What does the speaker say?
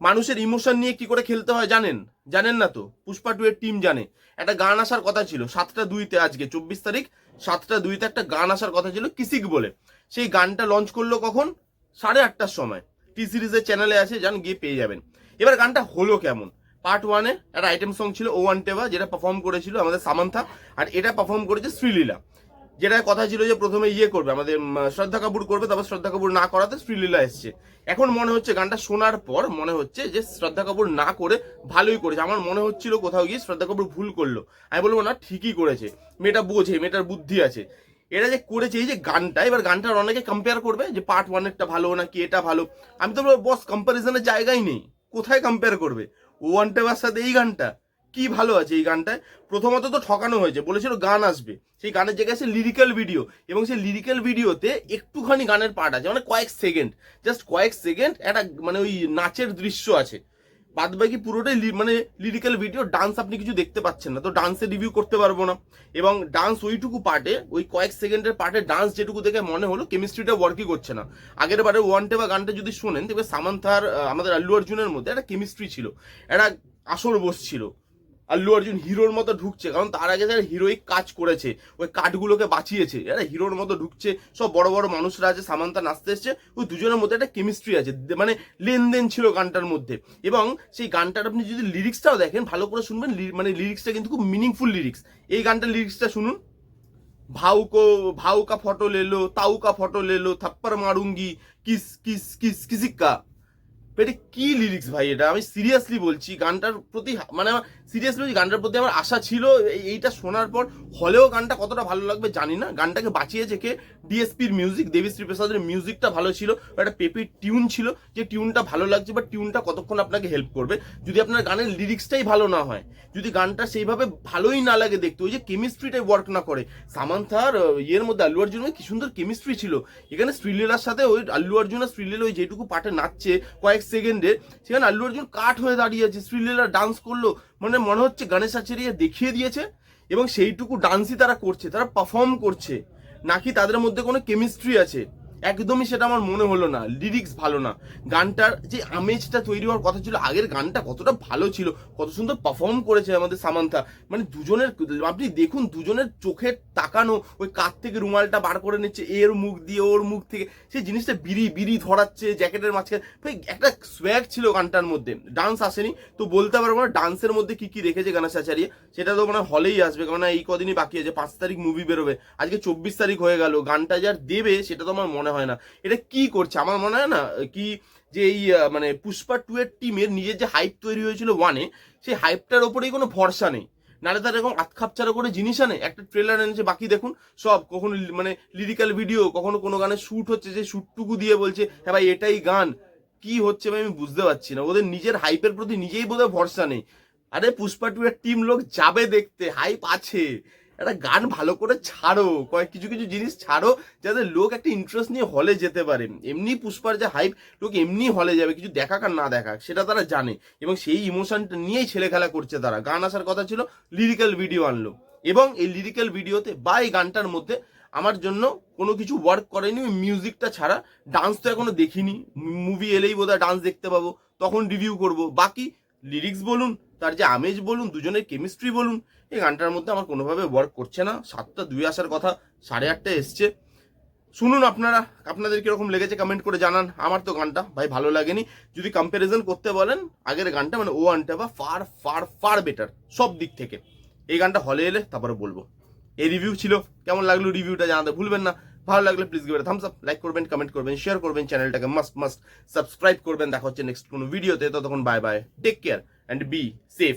মানুষের ইমোশন নিয়ে কি করে খেলতে হয় জানেন? জানেন না তো? পুষ্পা টু এর টিম জানে। একটা গান আসার কথা ছিল, সাতটা দুইতে আজকে, চব্বিশ তারিখ, সাতটা দুইতে একটা গান আসার কথা ছিল কিসিক বলে। সেই গানটা লঞ্চ করল কখন? সাড়ে আটটার সময়। টি সিরিজের চ্যানেলে আছে, যান গিয়ে পেয়ে যাবেন। এবার গানটা হলো কেমন? পার্ট ওয়ানে একটা আইটেম সং ছিল, ও ওয়ান টেবা, যেটা পারফর্ম করেছিল আমাদের সামান্থা, আর এটা পারফর্ম করেছে শ্রীলীলা। যেটা কথা ছিল যে প্রথমে ইয়ে করবে, আমাদের শ্রদ্ধা কাপুর করবে, তারপর শ্রদ্ধা কাপুর না করাতে শ্রীলীলা এসছে। এখন মনে হচ্ছে গানটা শোনার পর মনে হচ্ছে যে শ্রদ্ধা কাপুর না করে ভালোই করেছে। আমার মনে হচ্ছিল কোথাও গিয়ে শ্রদ্ধা কাপুর ভুল করল। আমি বলব না, ঠিকই করেছে। মেয়েটা বোঝে, মেয়েটার বুদ্ধি আছে। এরা যে করেছে এই যে গানটা, এবার গানটার অনেকে কম্পেয়ার করবে যে পার্ট ওয়ানেরটা ভালো নাকি এটা ভালো। আমি তো বস কম্পারিজনের জায়গাই নেই। কোথায় কম্পেয়ার করবে? ওয়ান টেবার সাথে এই গানটা। কি ভালো আছে এই গানটায়? প্রথমত তো ঠকানো হয়েছে, বলেছিল গান আসবে। সেই গানের জায়গায় আছে লিরিক্যাল ভিডিও এবং সেই লিরিক্যাল ভিডিওতে একটুখানি গানের পার্ট আছে মানে কয়েক সেকেন্ড জাস্ট কয়েক সেকেন্ড একটা মানে ওই নাচের দৃশ্য আছে। বাদ বাকি পুরোটাই মানে লিরিক্যাল ভিডিও ডান্স আপনি কিছু দেখতে পাচ্ছেন না, তো ডান্সে রিভিউ করতে পারব না। এবং ডান্স ওইটুকু পার্টে ওই কয়েক সেকেন্ডের পার্টে ডান্স যেটুকু দেখে মনে হলো কেমিস্ট্রিটা ওয়ার্কই করছে না। আগের বারে ওয়ানটে বা গানটা যদি শোনেন দেখবে সামান্থার আমাদের আল্লু অর্জুনের মধ্যে একটা কেমিস্ট্রি ছিল, একটা আসর বসছিল আল্লু অর্জুন হিরোর মতো ঢুকছে কারণ তার আগে যারা হিরোইক কাজ করেছে ওই কাঠগুলোকে বাঁচিয়েছে যারা হিরোর মতো ঢুকছে সব বড় বড় মানুষরা আছে সামান্তা নাচতে এসছে ওই দুজনের মধ্যে একটা কেমিস্ট্রি আছে দে- মানে লেনদেন ছিল গানটার মধ্যে এবং সেই গানটার আপনি যদি লিরিক্সটাও দেখেন ভালো করে শুনবেন লি- মানে লিরিক্সটা কিন্তু খুব মিনিংফুল লিরিক্স এই গানটার লিরিক্সটা শুনুন भाव को भाव का फोटो ले लो ताऊ का फोटो ले लो थप्पड़ मारूंगी किस किस किस किसी का এটা কি লিরিক্স ভাই এটা? আমি সিরিয়াসলি বলছি, গানটার প্রতি মানে আমার সিরিয়াসলি বলছি, গানটার প্রতি আমার আশা ছিল, এই- এইটা শোনার পর হলেও গানটা কতটা ভালো লাগবে জানি না। গানটাকে বাঁচিয়েছে কে? ডিএসপির মিউজিক দেবীশ্রী প্রসাদের মিউজিকটা ভালো ছিল, একটা পেপির টিউন ছিল, যে টিউনটা ভালো লাগছে বা টিউনটা কতক্ষণ আপনাকে হেল্প করবে? যদি আপনার গানের লিরিক্সটাই ভালো না হয়, যদি গানটা সেইভাবে ভালোই না লাগে দেখতে, ওই যে কেমিস্ট্রিটাই ওয়ার্ক না করে সামান্থার ইয়ের মধ্যে আল্লু অর্জুনের কি সুন্দর কেমিস্ট্রি ছিল। এখানে শ্রীলীলার সাথে ওই আল্লু অর্জুন আর শ্রীলীলা ওই যেটুকু পাটে নাচছে, কয়েক সেকেন্ডে সেখানে আল্লু অর্জুন কাট হয়ে দাঁড়িয়ে আছে শ্রীলীলা ডান্স করল। মানে মনে হচ্ছে গণেশ আচারিয়া দেখিয়ে দিয়েছে এবং সেইটুকু ডান্সই তারা করছে, তারা পারফর্ম করছে। নাকি তাদের মধ্যে কোনো কেমিস্ট্রি আছে? একদমই সেটা আমার মনে হলো না লিরিক্স ভালো না। গানটার যে আমেজটা তৈরি হওয়ার কথা ছিল, আগের গানটা কতটা ভালো ছিল, কত সুন্দর পারফর্ম করেছে আমাদের সামান্থা। মানে দুজনের, আপনি দেখুন দুজনের চোখের তাকানো, ওই কাত থেকে রুমালটা বার করে নিচ্ছে, এর মুখ দিয়ে ওর মুখ থেকে, সেই জিনিসটা বিড়ি বিড়ি ধরাচ্ছে, জ্যাকেটের মাঝখানে। ভাই, একটা সোয়াগ ছিল গানটার মধ্যে ডান্স আসেনি। তো বলতে পারব না ডান্সের মধ্যে কি কি রেখেছে গানা চাচারিয়ে, সেটা তো মানে হলেই আসবে কারণ এই কদিনই বাকি আছে, পাঁচ তারিখ মুভি বেরোবে। আজকে চব্বিশ তারিখ হয়ে গেল, গানটা যার দেবে, সেটা তো আমার মনে হয় না। এটা কি করছে? আমার মনে হয় না, কি যে এই মানে পুষ্পা টু এর টিমের নিজের যে হাইপ তৈরি হয়েছিল ওয়ানে সেই হাইপটার ওপরেই কোনো ভরসা নেই। নাহলে তার এরকম আতখাপচারা করে জিনিস আনে। একটা ট্রেলার এনেছে, বাকি দেখুন, সব। কখনো মানে লিরিক্যাল ভিডিও কখনো কোনো গানে শ্যুট হচ্ছে, যে শ্যুটটুকু দিয়ে বলছে হ্যাঁ ভাই, এটাই গান। কি হচ্ছে ভাই, আমি বুঝতে পারছি না। ওদের নিজের হাইপের প্রতি নিজেই বোধহয় ভরসা নেই। আরে পুষ্পা টু এর টিম লোক যাবে দেখতে হাইপ আছে। একটা গান ভালো করে ছাড়ো, কয়েক কিছু কিছু জিনিস ছাড়ো, যাতে লোক একটা ইন্টারেস্ট নিয়ে হলে যেতে পারে। এমনি পুষ্পার যে হাইপ লোক এমনি হলে যাবে, কিছু দেখাক আর না দেখাক, সেটা তারা জানে। এবং সেই ইমোশনটা নিয়েই ছেলে খেলা করছে তারা। গান আসার কথা ছিল লিরিক্যাল ভিডিও আনলো। এবং এই লিরিক্যাল ভিডিওতে বা এই গানটার মধ্যে আমার জন্য কোনো কিছু ওয়ার্ক করেনি, ওই মিউজিকটা ছাড়া। ডান্স তো এখনও দেখিনি। মুভি এলেই বোধহয় ডান্স দেখতে পাবো। তখন রিভিউ করব। বাকি লিরিক্স বলুন, তার যে আমেজ বলুন, দুজনের কেমিস্ট্রি বলুন, এই গানটার মধ্যে আমার কোনোভাবে ওয়ার্ক করছে না। সাতটা দুই আসার কথা, সাড়ে আটটা এসছে। শুনুন আপনারা, আপনাদের কীরকম লেগেছে কমেন্ট করে জানান। আমার তো গানটা ভাই ভালো লাগেনি। যদি কম্প্যারিজন করতে বলেন, আগের গানটা মানে ও গানটা বা ফার ফার ফার বেটার সব দিক থেকে। এই গানটা হলে এলে তারপরে বলব। এই রিভিউ ছিল। কেমন লাগল রিভিউটা জানাতে ভুলবেন না। ভালো লাগলে please give thumbs up like করবেন কমেন্ট করবেন শেয়ার করবেন চ্যানেলটাকে মাস্ট মাস্ট সাবস্ক্রাইব করবেন, দেখা হচ্ছে নেক্সট কোনো ভিডিওতে ততক্ষণ bye bye take care and be safe